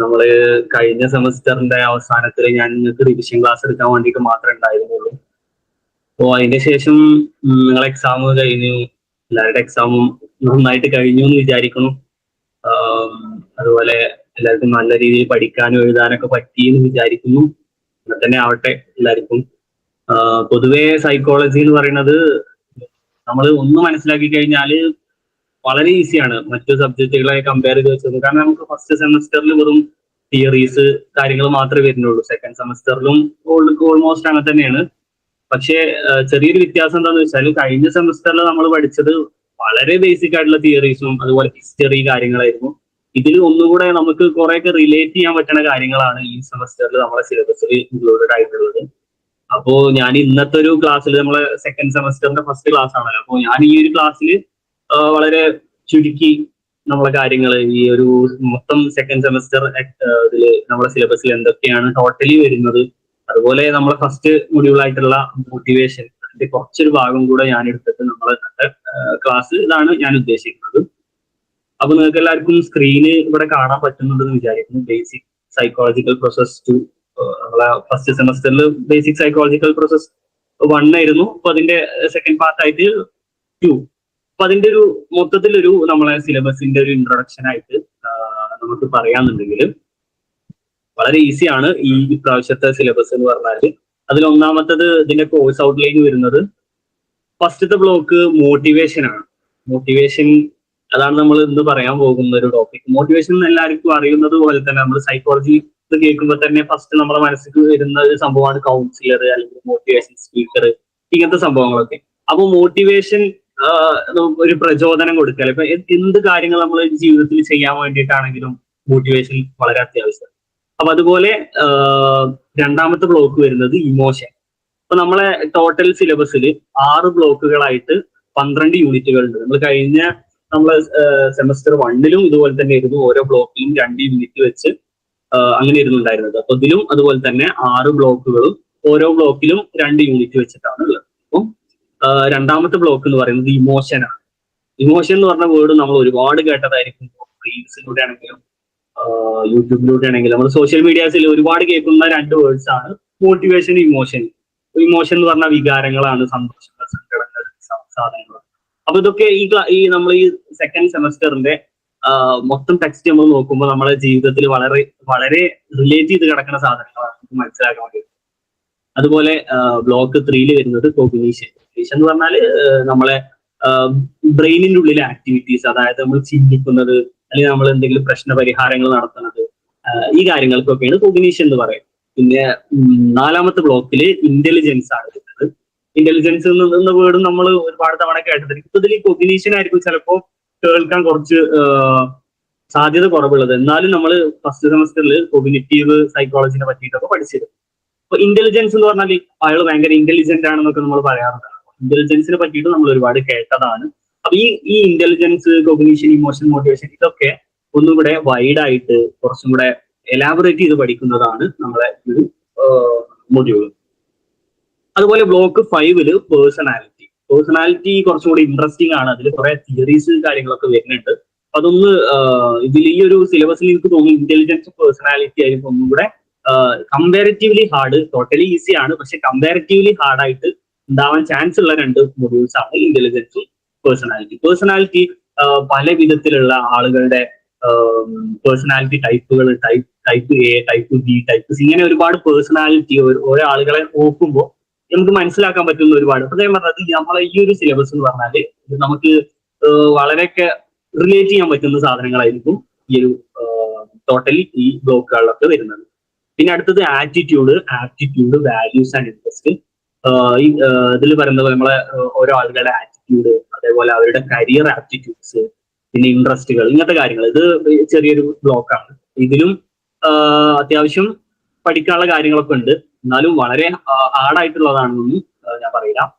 നമ്മൾ കഴിഞ്ഞ സെമസ്റ്ററിന്റെ അവസാനത്തിൽ ഞാൻ നിങ്ങൾക്ക് റിവിഷൻ ക്ലാസ് എടുക്കാൻ വേണ്ടിയിട്ട് മാത്രമേ ഉണ്ടായിരുന്നുള്ളൂ. അപ്പോൾ അതിന്റെ ശേഷം നിങ്ങൾ എക്സാം കഴിഞ്ഞു. എല്ലാവരുടെ എക്സാമും നന്നായിട്ട് കഴിഞ്ഞു എന്ന് വിചാരിക്കുന്നു. അതുപോലെ എല്ലാവർക്കും നല്ല രീതിയിൽ പഠിക്കാനും എഴുതാനൊക്കെ പറ്റി എന്ന് വിചാരിക്കുന്നു. അങ്ങനെ തന്നെ ആവട്ടെ എല്ലാവർക്കും. പൊതുവേ സൈക്കോളജി എന്ന് പറയുന്നത് നമ്മൾ ഒന്ന് മനസ്സിലാക്കി കഴിഞ്ഞാൽ വളരെ ഈസിയാണ് മറ്റു സബ്ജക്റ്റുകളെ കമ്പയർ ചെയ്ത് വെച്ചത്. കാരണം നമുക്ക് ഫസ്റ്റ് സെമസ്റ്ററിൽ വെറും തിയറീസ് കാര്യങ്ങൾ മാത്രമേ വരുന്നുള്ളൂ. സെക്കൻഡ് സെമസ്റ്ററിലും ഓൾമോസ്റ്റ് അങ്ങനെ തന്നെയാണ്. പക്ഷേ ചെറിയൊരു വ്യത്യാസം എന്താന്ന് വെച്ചാൽ കഴിഞ്ഞ സെമസ്റ്ററിൽ നമ്മൾ പഠിച്ചത് വളരെ ബേസിക് ആയിട്ടുള്ള തിയറീസും അതുപോലെ ഹിസ്റ്ററി കാര്യങ്ങളായിരുന്നു. ഇതിൽ ഒന്നുകൂടെ നമുക്ക് കുറെയൊക്കെ റിലേറ്റ് ചെയ്യാൻ പറ്റുന്ന കാര്യങ്ങളാണ് ഈ സെമസ്റ്ററിൽ നമ്മളെ സിലബസിൽ ഇൻക്ലൂഡഡ് ആയിട്ടുള്ളത്. അപ്പോ ഞാൻ ഇന്നത്തെ ഒരു ക്ലാസ്സിൽ നമ്മളെ സെക്കൻഡ് സെമസ്റ്ററിന്റെ ഫസ്റ്റ് ക്ലാസ് ആണല്ലോ. അപ്പോൾ ഞാൻ ഈ ഒരു ക്ലാസ്സിൽ വളരെ ചുരുക്കി നമ്മളെ കാര്യങ്ങൾ ഈ ഒരു മൊത്തം സെക്കൻഡ് സെമസ്റ്റർ ഇതിൽ നമ്മളെ സിലബസിൽ എന്തൊക്കെയാണ് ടോട്ടലി വരുന്നത്. അതുപോലെ നമ്മളെ ഫസ്റ്റ് മൊഡ്യൂൾ ആയിട്ടുള്ള മോട്ടിവേഷൻ അതിന്റെ കുറച്ചൊരു ഭാഗം കൂടെ ഞാൻ എടുത്തിട്ട് നമ്മളെ ക്ലാസ് ഇതാണ് ഞാൻ ഉദ്ദേശിക്കുന്നത്. അപ്പൊ നിങ്ങൾക്ക് എല്ലാവർക്കും സ്ക്രീന് ഇവിടെ കാണാൻ പറ്റുന്നുണ്ടെന്ന് വിചാരിക്കുന്നു. ബേസിക് സൈക്കോളജിക്കൽ പ്രോസസ് ടു നമ്മളെ ഫസ്റ്റ് സെമസ്റ്ററിൽ ബേസിക് സൈക്കോളജിക്കൽ പ്രോസസ് വൺ ആയിരുന്നു. അപ്പൊ അതിന്റെ സെക്കൻഡ് പാർട്ട് ആയിട്ട് ടു അപ്പൊ അതിന്റെ ഒരു മൊത്തത്തിലൊരു നമ്മളെ സിലബസിന്റെ ഒരു ഇൻട്രൊഡക്ഷൻ ആയിട്ട് നമുക്ക് പറയാന്നുണ്ടെങ്കിൽ വളരെ ഈസിയാണ് ഈ പ്രാവശ്യത്തെ സിലബസ് എന്ന് പറഞ്ഞാൽ അതിൽ ഒന്നാമത്തത് ഇതിന്റെ കോഴ്സ് ഔട്ട്ലൈൻ വരുന്നത് ഫസ്റ്റത്തെ ബ്ലോക്ക് മോട്ടിവേഷൻ ആണ്. മോട്ടിവേഷൻ അതാണ് നമ്മൾ ഇന്ന് പറയാൻ പോകുന്ന ഒരു ടോപ്പിക് മോട്ടിവേഷൻ എല്ലാവർക്കും അറിയുന്നത് പോലെ തന്നെ നമ്മൾ സൈക്കോളജി കേൾക്കുമ്പോൾ തന്നെ ഫസ്റ്റ് നമ്മുടെ മനസ്സിൽ വരുന്ന ഒരു സംഭവമാണ് കൗൺസിലർ അല്ലെങ്കിൽ മോട്ടിവേഷൻ സ്പീക്കർ ഇങ്ങനത്തെ സംഭവങ്ങളൊക്കെ. അപ്പൊ മോട്ടിവേഷൻ ഒരു പ്രചോദനം കൊടുക്കല. ഇപ്പൊ എന്ത് കാര്യങ്ങൾ നമ്മൾ ജീവിതത്തിൽ ചെയ്യാൻ വേണ്ടിയിട്ടാണെങ്കിലും മോട്ടിവേഷൻ വളരെ അത്യാവശ്യം. അപ്പൊ അതുപോലെ രണ്ടാമത്തെ ബ്ലോക്ക് വരുന്നത് ഇമോഷൻ അപ്പൊ നമ്മളെ ടോട്ടൽ സിലബസിൽ ആറ് ബ്ലോക്കുകളായിട്ട് പന്ത്രണ്ട് യൂണിറ്റുകൾ ഉണ്ട് നമ്മൾ കഴിഞ്ഞ നമ്മളെ സെമസ്റ്റർ വണ്ണിലും ഇതുപോലെ തന്നെ ഇരുന്നു ഓരോ ബ്ലോക്കിലും രണ്ട് യൂണിറ്റ് വെച്ച് അങ്ങനെ ഇരുന്നുണ്ടായിരുന്നത് അപ്പൊ ഇതിലും അതുപോലെ തന്നെ ആറ് ബ്ലോക്കുകളും ഓരോ ബ്ലോക്കിലും രണ്ട് യൂണിറ്റ് വെച്ചിട്ടാണ് ഉള്ളത്. രണ്ടാമത്തെ ബ്ലോക്ക് എന്ന് പറയുന്നത് ഇമോഷനാണ് ഇമോഷൻ എന്ന് പറഞ്ഞ വേർഡ് നമ്മൾ ഒരുപാട് കേട്ടതായിരിക്കും. റീൽസിലൂടെ ആണെങ്കിലും യൂട്യൂബിലൂടെ ആണെങ്കിലും നമ്മൾ സോഷ്യൽ മീഡിയാസിൽ ഒരുപാട് കേൾക്കുന്ന രണ്ട് വേർഡ്സ് ആണ് മോട്ടിവേഷൻ ഇമോഷൻ ഇമോഷൻ എന്ന് പറഞ്ഞ വികാരങ്ങളാണ് സന്തോഷങ്ങൾ സങ്കടങ്ങൾ സാധനങ്ങൾ. അപ്പൊ ഇതൊക്കെ ഈ ഈ നമ്മൾ ഈ സെക്കൻഡ് സെമസ്റ്ററിന്റെ മൊത്തം ടെക്സ്റ്റ് നമ്മൾ നോക്കുമ്പോൾ നമ്മുടെ ജീവിതത്തിൽ വളരെ വളരെ റിലേറ്റ് ചെയ്ത് കിടക്കുന്ന സാധനങ്ങളാണ്. നമുക്ക് മനസ്സിലാക്കാൻ വേണ്ടി അതുപോലെ ബ്ലോക്ക് ത്രീയിൽ വരുന്നത് കോഗ്നീഷൻ കോഗ്നീഷൻ എന്ന് പറഞ്ഞാൽ നമ്മളെ ബ്രെയിനിന്റെ ഉള്ളിലെ ആക്ടിവിറ്റീസ് അതായത് നമ്മൾ ചിന്തിക്കുന്നത് അല്ലെങ്കിൽ നമ്മൾ എന്തെങ്കിലും പ്രശ്ന പരിഹാരങ്ങൾ നടത്തുന്നത് ഈ കാര്യങ്ങൾക്കൊക്കെയാണ് കോഗ്നീഷൻ എന്ന് പറയുന്നത്. പിന്നെ നാലാമത്തെ ബ്ലോക്കിൽ ഇന്റലിജൻസ് ആണ് വരുന്നത്. ഇന്റലിജൻസ് എന്ന വേർഡും നമ്മൾ ഒരുപാട് തവണ കേട്ടിട്ടുണ്ട്. ഇപ്പൊ ഇതിൽ കോഗ്നീഷൻ ആയിരിക്കും ചിലപ്പോൾ കേൾക്കാൻ കുറച്ച് സാധ്യത കുറവുള്ളത്. എന്നാലും നമ്മൾ ഫസ്റ്റ് സെമസ്റ്ററിൽ കോഗ്നിറ്റീവ് സൈക്കോളജിനെ പറ്റിയിട്ടൊക്കെ പഠിച്ചിരുന്നു. അപ്പൊ ഇന്റലിജൻസ് എന്ന് പറഞ്ഞാൽ അയാൾ ഭയങ്കര ഇന്റലിജന്റ് ആണെന്നൊക്കെ നമ്മൾ പറയാറുണ്ട്. ഇന്റലിജൻസിനെ പറ്റിയിട്ട് നമ്മൾ ഒരുപാട് കേട്ടതാണ്. അപ്പൊ ഈ ഈ ഇന്റലിജൻസ് കോഗ്നീഷൻ ഇമോഷൻ മോട്ടിവേഷൻ ഇതൊക്കെ ഒന്നും കൂടെ വൈഡ് ആയിട്ട് കുറച്ചും കൂടെ എലാബറേറ്റ് ചെയ്ത് പഠിക്കുന്നതാണ് നമ്മളെ ഒരു മൊഡ്യൂൾ അതുപോലെ ബ്ലോക്ക് ഫൈവിൽ പേഴ്സണാലിറ്റി പേഴ്സണാലിറ്റി കുറച്ചും കൂടി ഇൻട്രസ്റ്റിംഗ് ആണ്. അതിൽ കുറെ തിയറീസ് കാര്യങ്ങളൊക്കെ വരുന്നുണ്ട്. അതൊന്ന് ഇതിൽ ഈ ഒരു സിലബസിൽ എനിക്ക് തോന്നുന്നു ഇന്റലിജൻസ് പേഴ്സണാലിറ്റി ആയിരിക്കും ഒന്നും കൂടെ കമ്പാരിറ്റീവ്ലി ഹാർഡ് ടോട്ടലി ഈസി ആണ്. പക്ഷെ കമ്പാരിറ്റീവ്ലി ഹാർഡായിട്ട് ഉണ്ടാവാൻ ചാൻസ് ഉള്ള രണ്ട് മൊഡ്യൂൾസ് ആണ് ഇന്റലിജൻസും പേഴ്സണാലിറ്റി പേഴ്സണാലിറ്റി പല വിധത്തിലുള്ള ആളുകളുടെ personality ടൈപ്പുകൾ type type A type B type C ഇങ്ങനെ ഒരുപാട് പേഴ്സണാലിറ്റി ഓരോ ആളുകളെ നോക്കുമ്പോൾ നമുക്ക് മനസ്സിലാക്കാൻ പറ്റുന്ന ഒരുപാട്. അതേ പറഞ്ഞത് നമ്മളെ ഈ ഒരു സിലബസ് എന്ന് പറഞ്ഞാൽ നമുക്ക് വളരെ വളരെയൊക്കെ റിലേറ്റ് ചെയ്യാൻ പറ്റുന്ന സാധനങ്ങളായിരിക്കും ഈ ഒരു ടോട്ടലി ഈ ബ്ലോക്കുകളിലൊക്കെ വരുന്നത്. പിന്നെ അടുത്തത് attitude aptitude values and interest ഈ ഇതിൽ പറയുന്നത് നമ്മളെ ഓരോ ആളുകളുടെ ആറ്റിറ്റ്യൂഡ് അതേപോലെ അവരുടെ കരിയർ ആപ്റ്റിറ്റ്യൂഡ്സ് പിന്നെ ഇൻട്രസ്റ്റുകൾ ഇങ്ങനത്തെ കാര്യങ്ങൾ. ഇത് ചെറിയൊരു ബ്ലോക്കാണ് ഇതിലും അത്യാവശ്യം പഠിക്കാനുള്ള കാര്യങ്ങളൊക്കെ ഉണ്ട്. എന്നാലും വളരെ ഹാർഡായിട്ടുള്ളതാണെന്നൊന്നും ഞാൻ പറയില്ല.